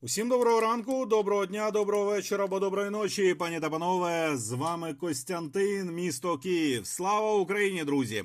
Усім доброго ранку, доброго дня, доброго вечора або доброї ночі, пані та панове. З вами Костянтин, місто Київ. Слава Україні, друзі!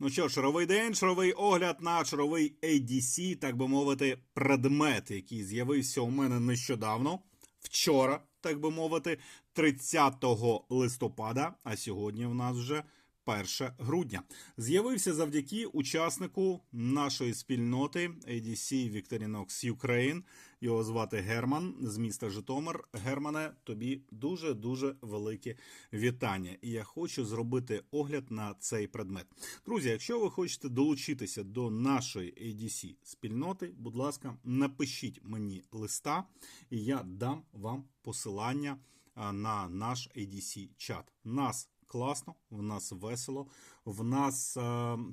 Ну що, шаровий день, шаровий огляд на шаровий ADC, так би мовити, предмет, який з'явився у мене нещодавно, вчора, так би мовити, 30 листопада. А сьогодні в нас вже 1 грудня. З'явився завдяки учаснику нашої спільноти ADC Victorinox Ukraine. Його звати Герман з міста Житомир. Германе, тобі дуже дуже велике вітання. І я хочу зробити огляд на цей предмет. Друзі, якщо ви хочете долучитися до нашої ADC спільноти, будь ласка, напишіть мені листа, і я дам вам посилання на наш ADC чат. Нас класно, в нас весело, в нас,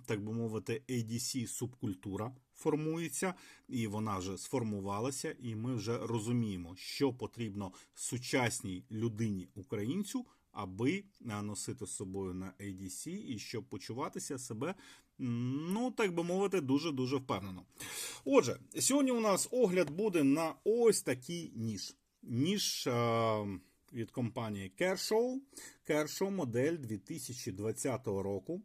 так би мовити, ADC субкультура формується, і вона вже сформувалася, і ми вже розуміємо, що потрібно сучасній людині українцю, аби е, носити з собою на ADC і щоб почуватися себе. Ну, так би мовити, дуже дуже впевнено. Отже, сьогодні у нас огляд буде на ось такий ніж. Ніж е, від компанії Kershaw. Kershaw модель 2020 року.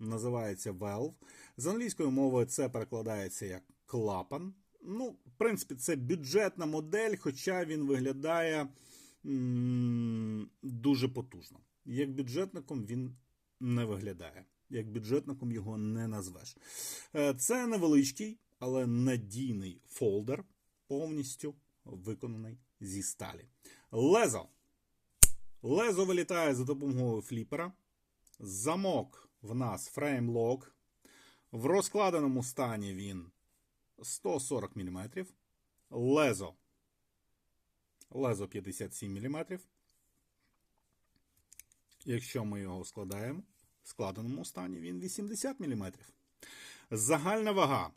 Називається Valve. З англійської мови це перекладається як клапан. Ну, в принципі, це бюджетна модель, хоча він виглядає м, дуже потужно. Як бюджетником він не виглядає. Як бюджетником його не назвеш. Е, Це невеличкий, але надійний фолдер, повністю виконаний зі сталі. Лезо. Лезо вилітає за допомогою фліпера. Замок в нас фреймлок. В розкладеному стані він 140 мм. Лезо. Лезо 57 мм. Якщо ми його складаємо, в складеному стані він 80 мм. Загальна вага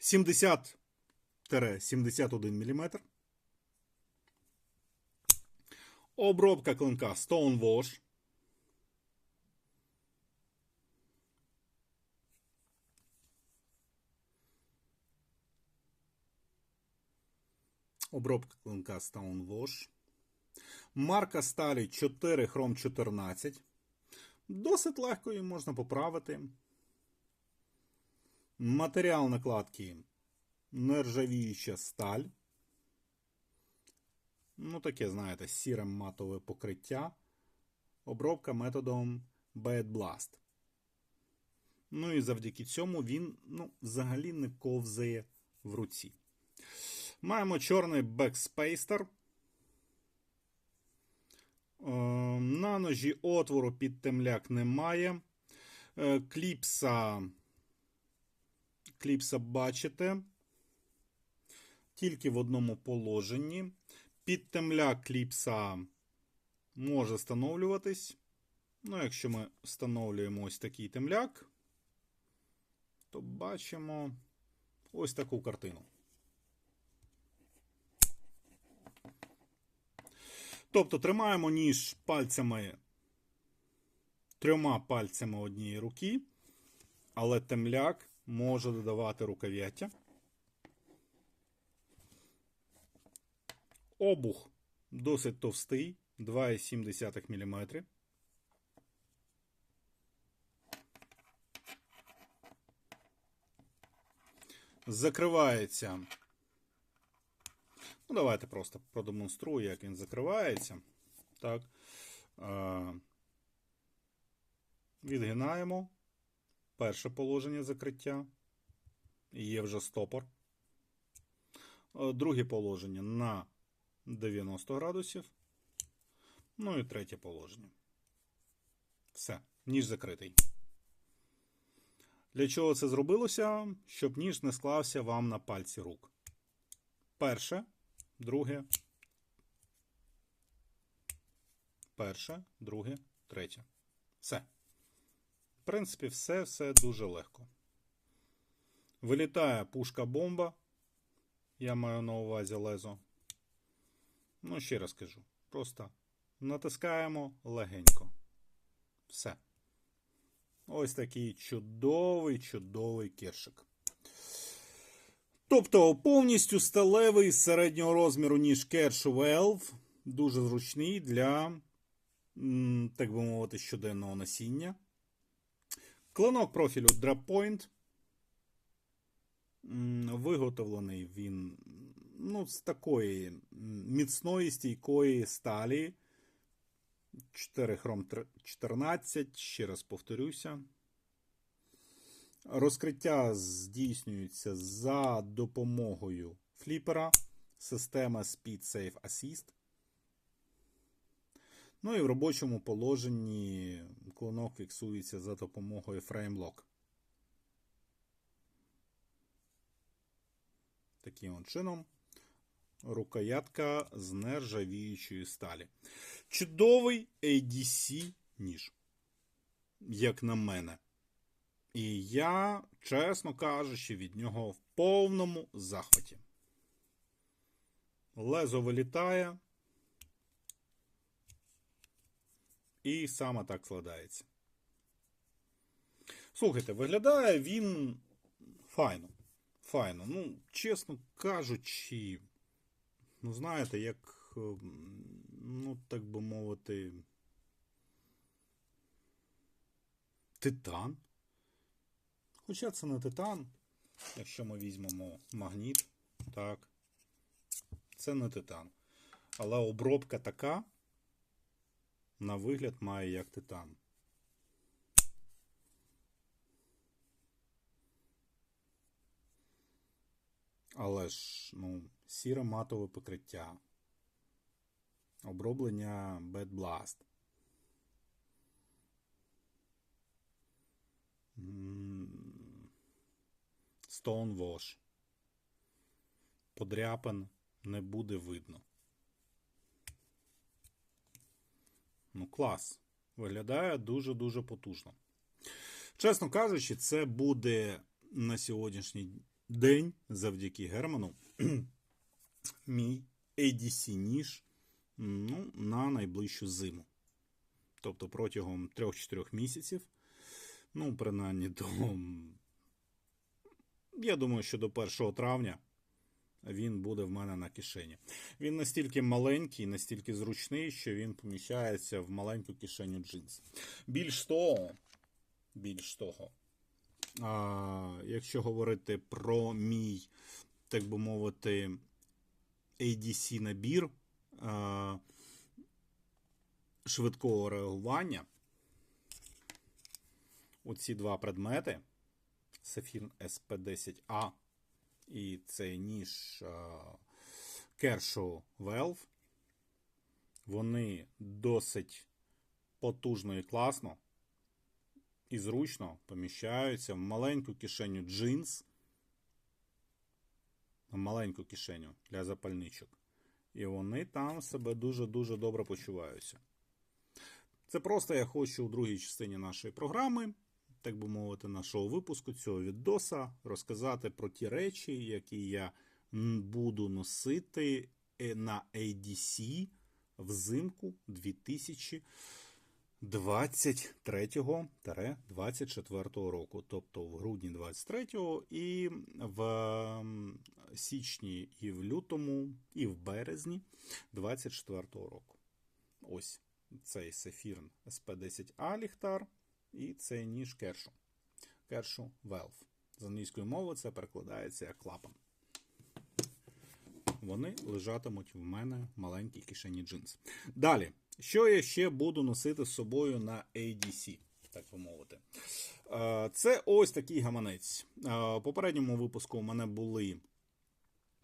70-71 мм. Обробка клинка Stonewash. Обробка клинка Stonewash. Марка сталі 4 хром 14. Досить легко її можна поправити. Матеріал накладки нержавіюча сталь. Ну, таке, знаєте, сіре матове покриття. Обробка методом Bad Blast. Ну і завдяки цьому він ну, взагалі не ковзає в руці. Маємо чорний бекспейстер. Е, На ножі отвору під темляк немає. Е, Кліпса. Кліпса бачите. Тільки в одному положенні. Під темляк кліпса може встановлюватись. Ну, якщо ми встановлюємо ось такий темляк, то бачимо ось таку картину. Тобто тримаємо ніж пальцями, трьома пальцями однієї руки, але темляк може додавати рукав'яття. Обух досить товстий, 2,7 мм. Закривається. Ну, давайте просто продемонструю, як він закривається. Так. Е, Відгинаємо. Перше положення закриття. Є вже стопор. Е, Друге положення на 90 градусів. Ну і третє положення. Все, ніж закритий. Для чого це зробилося? Щоб ніж не склався вам на пальці рук. Перше, друге. Перше, друге, третє. Все. В принципі, все, все дуже легко. Вилітає пушка-бомба. Я маю на увазі лезо. Ну, ще раз кажу. Просто натискаємо легенько. Все. Ось такий чудовий, чудовий кіршик. Тобто повністю сталевий середнього розміру, ніж Cash Valve, дуже зручний для, так би мовити, щоденного носіння. Клинок профілю DrapPoint. Виготовлений він ну, з такої міцної стійкої сталі. 4 хром 14, ще раз повторюся. Розкриття здійснюється за допомогою фліпера, система Speed Safe Assist. Ну і в робочому положенні клинок фіксується за допомогою FrameLock. Таким чином. Рукоятка з нержавіючої сталі. Чудовий ADC ніж, як на мене. І я, чесно кажучи, від нього в повному захваті. Лезо вилітає. І саме так складається. Слухайте, виглядає він файно. Файно. Ну, чесно кажучи, ну, знаєте, як, ем, ну, так би мовити, титан. Хоча це не титан, якщо ми візьмемо магніт, так, це не титан. Але обробка така, на вигляд має як титан. Але ж, ну, сіре матове покриття. Оброблення Bad Blast. Stonewash. Подряпин не буде видно. Ну, клас. Виглядає дуже-дуже потужно. Чесно кажучи, це буде на сьогоднішній день, завдяки Герману, мій ADC ніж ну, на найближчу зиму. Тобто протягом 3-4 місяців. Ну, принаймні до. Я думаю, що до 1 травня він буде в мене на кишені. Він настільки маленький, настільки зручний, що він поміщається в маленьку кишеню джинс. Більш того, більш того, а, якщо говорити про мій, так би мовити, ADC набір а, швидкого реагування, оці два предмети, Сафір SP10A і цей ніж Kershaw Valve, вони досить потужно і класно і зручно поміщаються в маленьку кишеню джинс, в маленьку кишеню для запальничок. І вони там себе дуже-дуже добре почуваються. Це просто я хочу у другій частині нашої програми, так би мовити, нашого випуску цього відоса розказати про ті речі, які я буду носити е, на ADC взимку 2023-2024 року. Тобто в грудні 23-го і в січні, і в лютому, і в березні 24-го року. Ось цей Сефірн SP10A ліхтар і цей ніж Кершу. Кершу Valve. З англійської мови це перекладається як клапан. Вони лежатимуть в мене в маленькій кишені джинс. Далі, що я ще буду носити з собою на ADC, так би мовити. Е, Це ось такий гаманець. Е, В попередньому випуску у мене були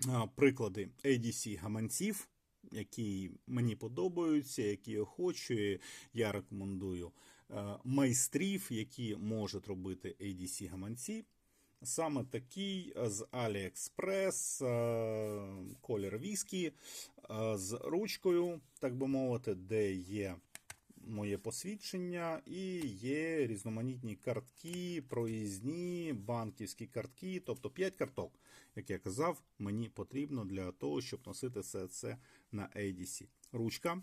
е, приклади ADC гаманців, які мені подобаються, які я хочу. Я рекомендую майстрів, які можуть робити ADC гаманці. Саме такий з AliExpress, е, колір віскі, е, з ручкою, так би мовити, де є моє посвідчення, і є різноманітні картки, проїзні, банківські картки, тобто 5 карток, як я казав, мені потрібно для того, щоб носити все це на ADC. Ручка.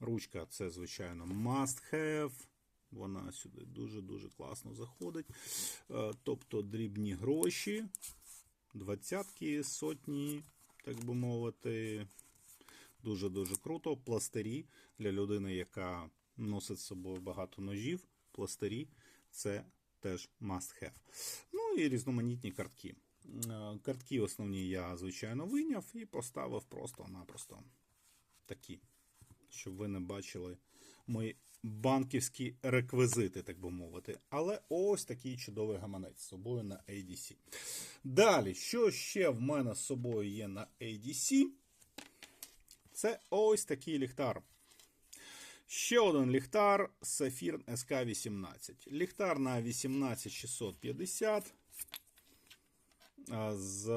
Ручка це, звичайно, must have. Вона сюди дуже-дуже класно заходить. Е, Тобто дрібні гроші, двадцятки, сотні, так би мовити. Дуже-дуже круто. Пластирі для людини, яка носить з собою багато ножів. Пластирі це теж must have. Ну і різноманітні картки. Е, Картки основні я, звичайно, вийняв і поставив просто-напросто такі, щоб ви не бачили мої банківські реквізити, так би мовити. Але ось такий чудовий гаманець з собою на ADC. Далі, що ще в мене з собою є на ADC? Це ось такий ліхтар. Ще один ліхтар Saphir SK18. Ліхтар на 18650 з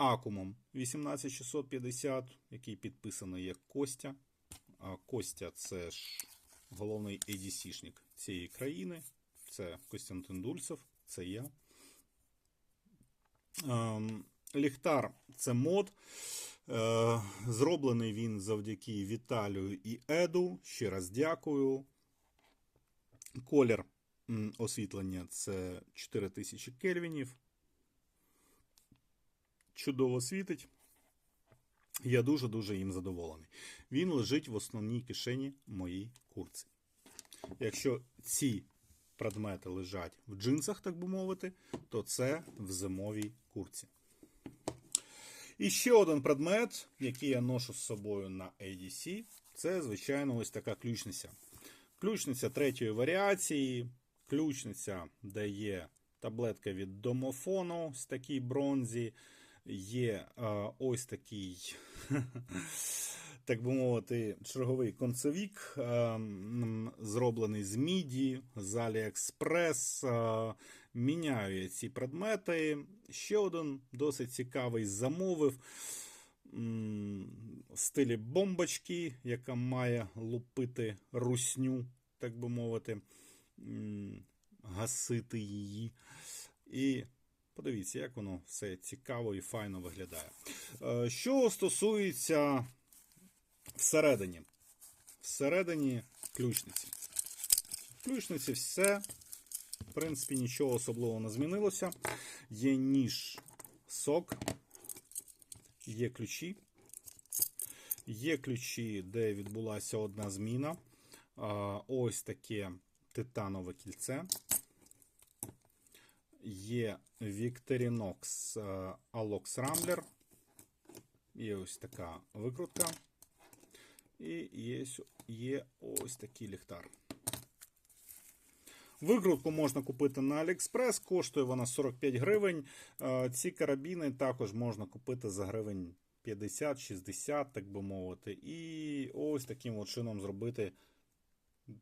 акумом 18650, який підписаний як Костя. А Костя це ж головний ADC-шник цієї країни. Це Костянтин Дульцев, це я. Ем, Ліхтар це мод. Е, Зроблений він завдяки Віталію і Еду. Ще раз дякую. Колір освітлення це 4000 кельвінів. Чудово світить. Я дуже-дуже їм задоволений. Він лежить в основній кишені моїй курці. Якщо ці предмети лежать в джинсах, так би мовити, то це в зимовій курці. І ще один предмет, який я ношу з собою на ADC, це, звичайно, ось така ключниця. Ключниця третьої варіації, ключниця, де є таблетка від домофону, ось такій бронзі, є е, ось такий, так би мовити, черговий концевік, е, зроблений з міді, з Аліекспрес. Е, міняю я ці предмети. Ще один досить цікавий замовив в стилі бомбочки, яка має лупити русню, так би мовити, гасити її. І подивіться, як воно все цікаво і файно виглядає. Е, Що стосується всередині, всередині ключниці. В ключниці все в принципі, нічого особливого не змінилося. Є ніж сок, є ключі. Є ключі, де відбулася одна зміна. Ось таке титанове кільце. Є Victorinox е, Alox Rambler. Є ось така викрутка. І є, є ось такий ліхтар. Викрутку можна купити на AliExpress, коштує вона 45 гривень. Е, Ці карабіни також можна купити за гривень 50-60, так би мовити. І ось таким от чином зробити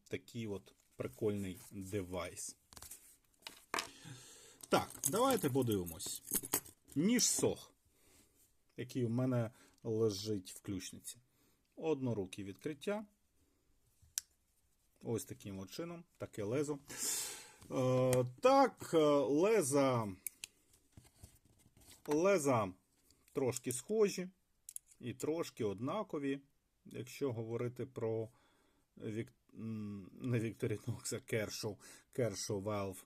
такий от прикольний девайс. Так, давайте подивимось. Ніж сох, який у мене лежить в ключниці. Однорукі відкриття. Ось таким от чином, таке лезо. Е, так, е, леза, леза трошки схожі і трошки однакові, якщо говорити про Вік... не Victorinox, а Kershaw, Kershaw Valve.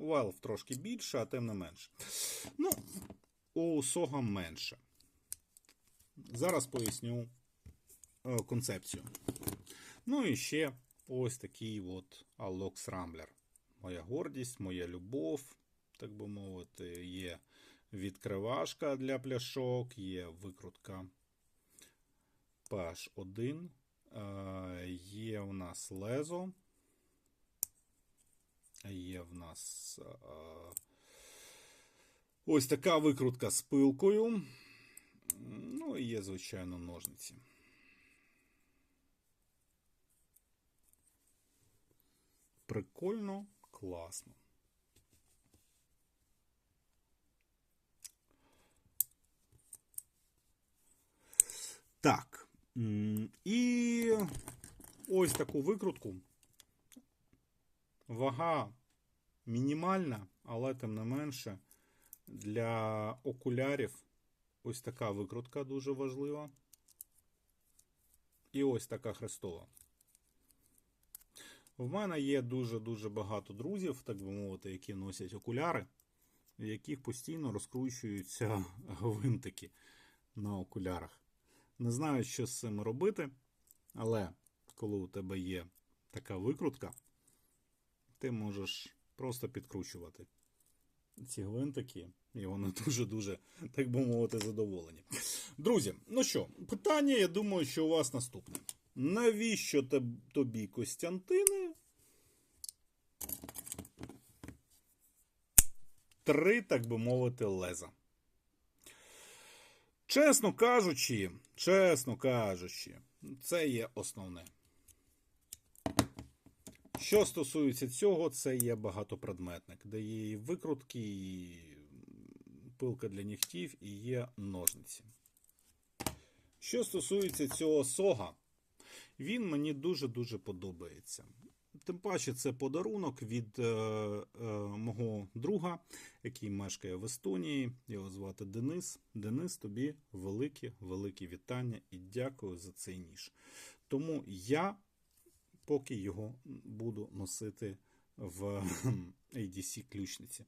У Valve трошки більше, а тим не менше. Ну, у Сога менше. Зараз поясню е, концепцію. Ну і ще ось такий от Alox Rambler. Моя гордість, моя любов, так би мовити, є відкривашка для пляшок, є викрутка PH1, е, є у нас лезо, є в нас е, ось така викрутка з пилкою. Ну і є, звичайно, ножниці. Прикольно, класно. Так. І ось таку викрутку. Вага мінімальна, але тим не менше для окулярів ось така викрутка дуже важлива. І ось така хрестова. В мене є дуже-дуже багато друзів, так би мовити, які носять окуляри, в яких постійно розкручуються гвинтики на окулярах. Не знаю, що з цим робити, але коли у тебе є така викрутка, ти можеш просто підкручувати ці гвинтики, і вони дуже-дуже, так би мовити, задоволені. Друзі, ну що, питання, я думаю, що у вас наступне. Навіщо тобі Костянтини? Три, так би мовити, леза. Чесно кажучи, чесно кажучи, це є основне. Що стосується цього, це є багатопредметник, де є і викрутки, і пилка для нігтів, і є ножниці. Що стосується цього сога, він мені дуже-дуже подобається. Тим паче, це подарунок від е, е, мого друга, який мешкає в Естонії. Його звати Денис. Денис, тобі велике, велике вітання і дякую за цей ніж. Тому я поки його буду носити в ADC ключниці.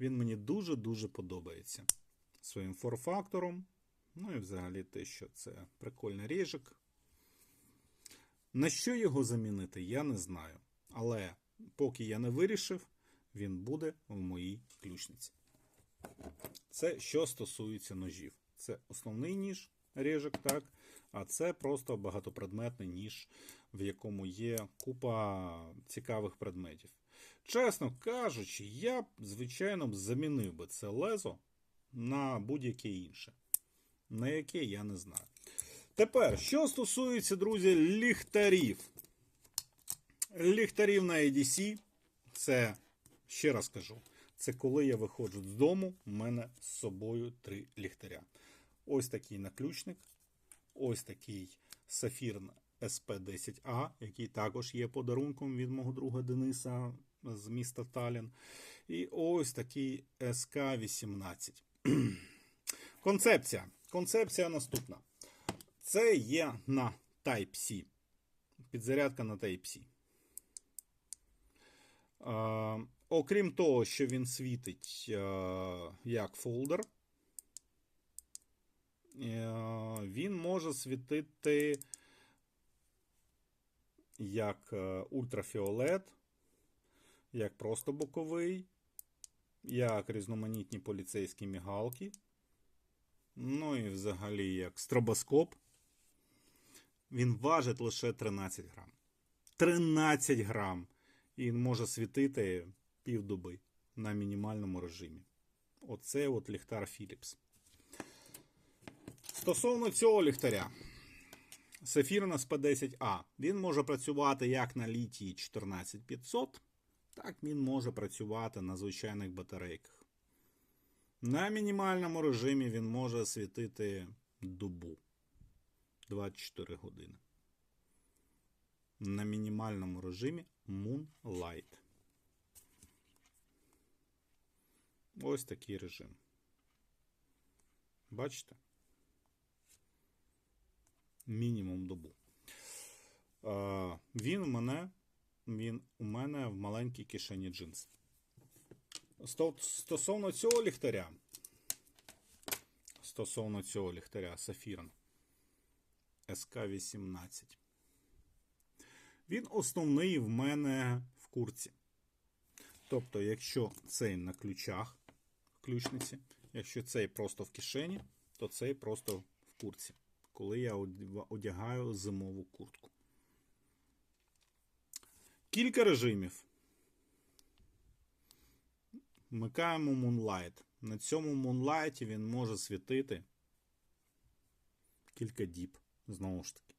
Він мені дуже-дуже подобається своїм форфактором. Ну і взагалі те, що це прикольний ріжик. На що його замінити, я не знаю. Але поки я не вирішив, він буде в моїй ключниці. Це що стосується ножів. Це основний ніж, ріжик, так. А це просто багатопредметний ніж, в якому є купа цікавих предметів. Чесно кажучи, я б, звичайно, замінив би це лезо на будь-яке інше. На яке я не знаю. Тепер, що стосується, друзі, ліхтарів. Ліхтарів на ADC, це, ще раз кажу, це коли я виходжу з дому, у мене з собою три ліхтаря. Ось такий наключник, ось такий сафір SP10A, який також є подарунком від мого друга Дениса з міста Талін. І ось такий СК-18. Концепція. Концепція наступна. Це є на Type-C. Підзарядка на Type-C. Е, окрім того, що він світить е, як фолдер, е, він може світити як е, ультрафіолет, як просто боковий, як різноманітні поліцейські мігалки. Ну і взагалі як стробоскоп. Він важить лише 13 грам. 13 грам. І може світити півдоби на мінімальному режимі. Оце от ліхтар Philips. Стосовно цього ліхтаря. Сефірнос P10A. Він може працювати як на літії 14500, так він може працювати на звичайних батарейках. На мінімальному режимі він може світити добу 24 години. На мінімальному режимі Moonlight. Ось такий режим. Бачите? Мінімум добу. Е, він у мене, він у мене в маленькій кишені джинс. Стосовно цього ліхтаря, стосовно цього ліхтаря Сафірн СК-18. Він основний в мене в курці. Тобто, якщо цей на ключах в ключниці, якщо цей просто в кишені, то цей просто в курці, коли я одягаю зимову куртку. Кілька режимів. Вмикаємо Moonlight. На цьому Moonlight він може світити кілька діб, знову ж таки.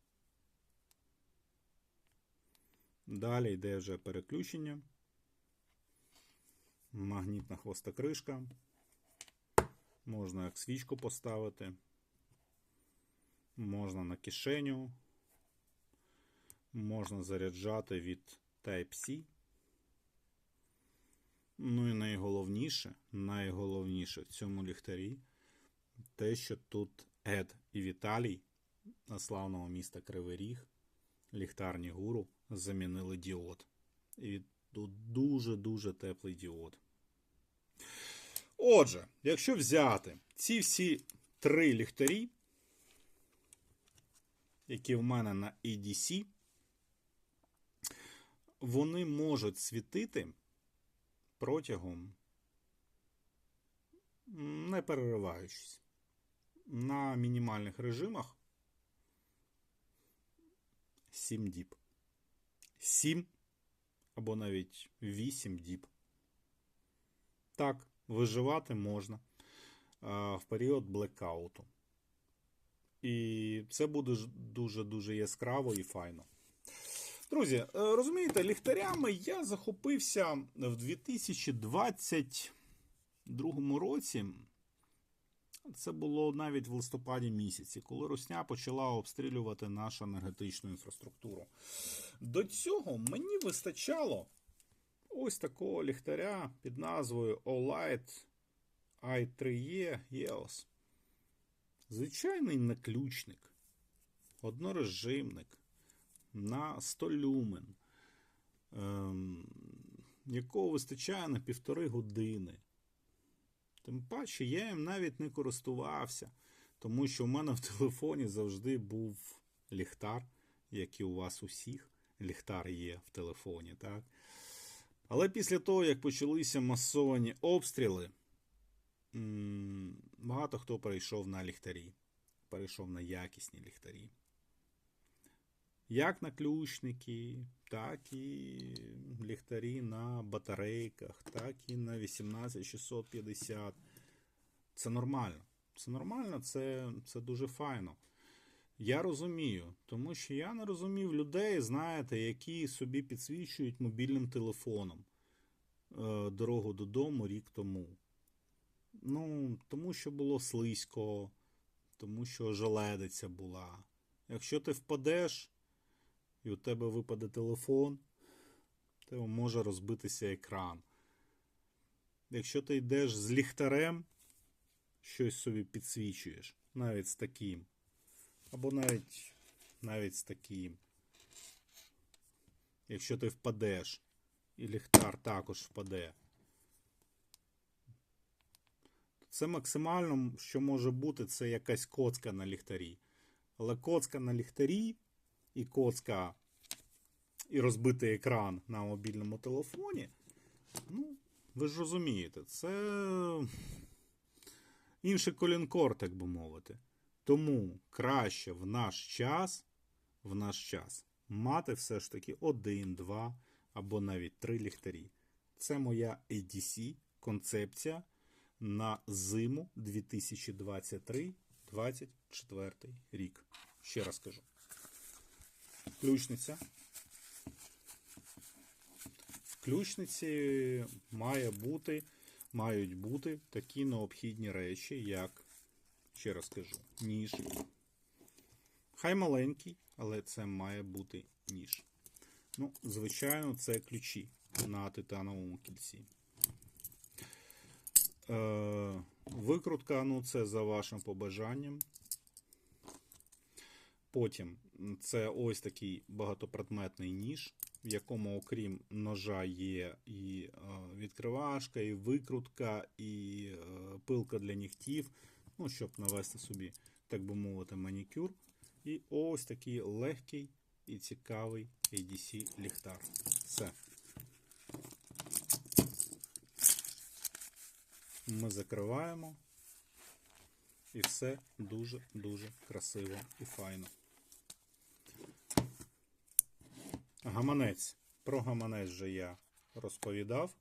Далі йде вже переключення. Магнітна хвостокришка. Можна як свічку поставити. Можна на кишеню. Можна заряджати від Type-C. Ну і найголовніше, найголовніше в цьому ліхтарі те, що тут Ед і Віталій славного міста Кривий Ріг, ліхтарні гуру замінили діод. І тут дуже-дуже теплий діод. Отже, якщо взяти ці всі три ліхтарі, які в мене на EDC, вони можуть світити протягом, не перериваючись, на мінімальних режимах 7 діб. 7 або навіть 8 діб. Так, виживати можна а, в період блекауту. І це буде дуже-дуже яскраво і файно. Друзі, е, розумієте, ліхтарями я захопився в 2022 році. Це було навіть в листопаді місяці, коли Русня почала обстрілювати нашу енергетичну інфраструктуру. До цього мені вистачало ось такого ліхтаря під назвою Olight i3E EOS. Звичайний наключник, однорежимник на 100 люмен, ем, якого вистачає на півтори години. Тим паче я їм навіть не користувався, тому що в мене в телефоні завжди був ліхтар, як і у вас усіх. Ліхтар є в телефоні, так? Але після того, як почалися масовані обстріли, багато хто перейшов на ліхтарі, перейшов на якісні ліхтарі. Як наключники, так і ліхтарі на батарейках, так і на 18650. Це нормально. Це нормально, це, це дуже файно. Я розумію, тому що я не розумів людей, знаєте, які собі підсвічують мобільним телефоном е, дорогу додому рік тому. Ну, тому що було слизько, тому що желедиця була. Якщо ти впадеш і у тебе випаде телефон, то може розбитися екран. Якщо ти йдеш з ліхтарем, щось собі підсвічуєш, навіть з таким, або навіть, навіть з таким. Якщо ти впадеш, і ліхтар також впаде. Це максимально, що може бути, це якась коцка на ліхтарі. Але коцка на ліхтарі і коцка і розбитий екран на мобільному телефоні. Ну, ви ж розумієте, це інший колінкор, так би мовити. Тому краще в наш час, в наш час мати все ж таки один, два або навіть три ліхтарі. Це моя ADC концепція на зиму 2023-2024 рік. Ще раз кажу. Ключниця. В ключниці має бути, мають бути такі необхідні речі, як, ще раз кажу, ніж. Хай маленький, але це має бути ніж. Ну, звичайно, це ключі на титановому кільці. Е, викрутка, ну це за вашим побажанням. Потім це ось такий багатопредметний ніж, в якому, окрім ножа, є і е, відкривашка, і викрутка, і е, пилка для нігтів, ну, щоб навести собі, так би мовити, манікюр. І ось такий легкий і цікавий ADC ліхтар. Все. Ми закриваємо. І все дуже-дуже красиво і файно. Гаманець. Про гаманець же я розповідав.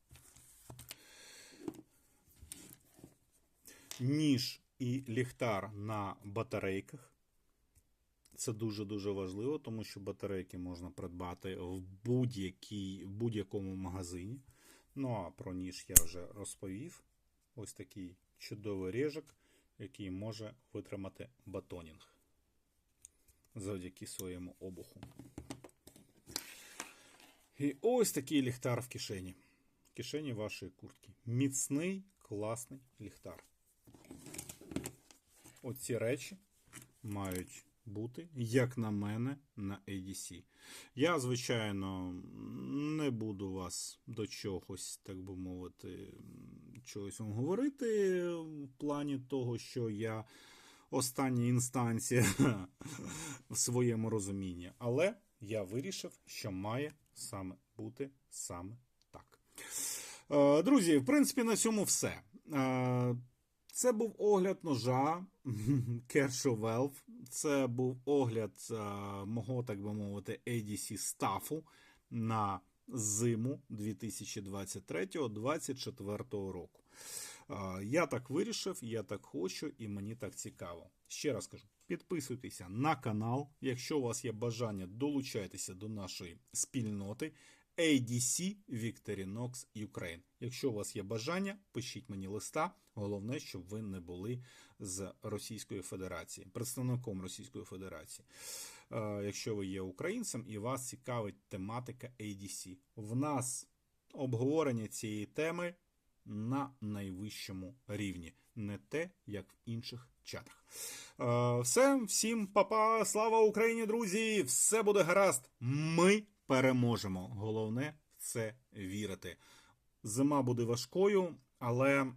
Ніж і ліхтар на батарейках. Це дуже-дуже важливо, тому що батарейки можна придбати в будь-якому магазині. Ну а про ніж я вже розповів. Ось такий чудовий режик, який може витримати батонінг завдяки своєму обуху. І ось такий ліхтар в кишені. В кишені вашої куртки. Міцний, класний ліхтар. Оці речі мають бути, як на мене, на ADC. Я, звичайно, не буду вас до чогось, так би мовити, чогось вам говорити в плані того, що я остання інстанція в своєму розумінні. Але я вирішив, що має саме бути саме так. Е, Друзі, в принципі, на цьому все. Е, Це був огляд ножа Kershaw Valve. Це був огляд е, мого, так би мовити, ADC стафу на зиму 2023-2024 року. Я так вирішив, я так хочу, і мені так цікаво. Ще раз кажу: підписуйтеся на канал. Якщо у вас є бажання, долучайтеся до нашої спільноти. ADC Victorinox Ukraine. Якщо у вас є бажання, пишіть мені листа. Головне, щоб ви не були з Російської Федерації, представником Російської Федерації. Е, Якщо ви є українцем і вас цікавить тематика ADC. В нас обговорення цієї теми на найвищому рівні, не те, як в інших чатах. Е, Все, всім папа, слава Україні, друзі! Все буде гаразд. Ми переможемо. Головне в це вірити. Зима буде важкою, але,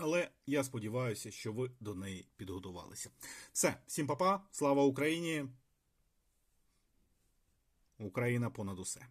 але я сподіваюся, що ви до неї підготувалися. Все, всім папа, слава Україні! Україна понад усе.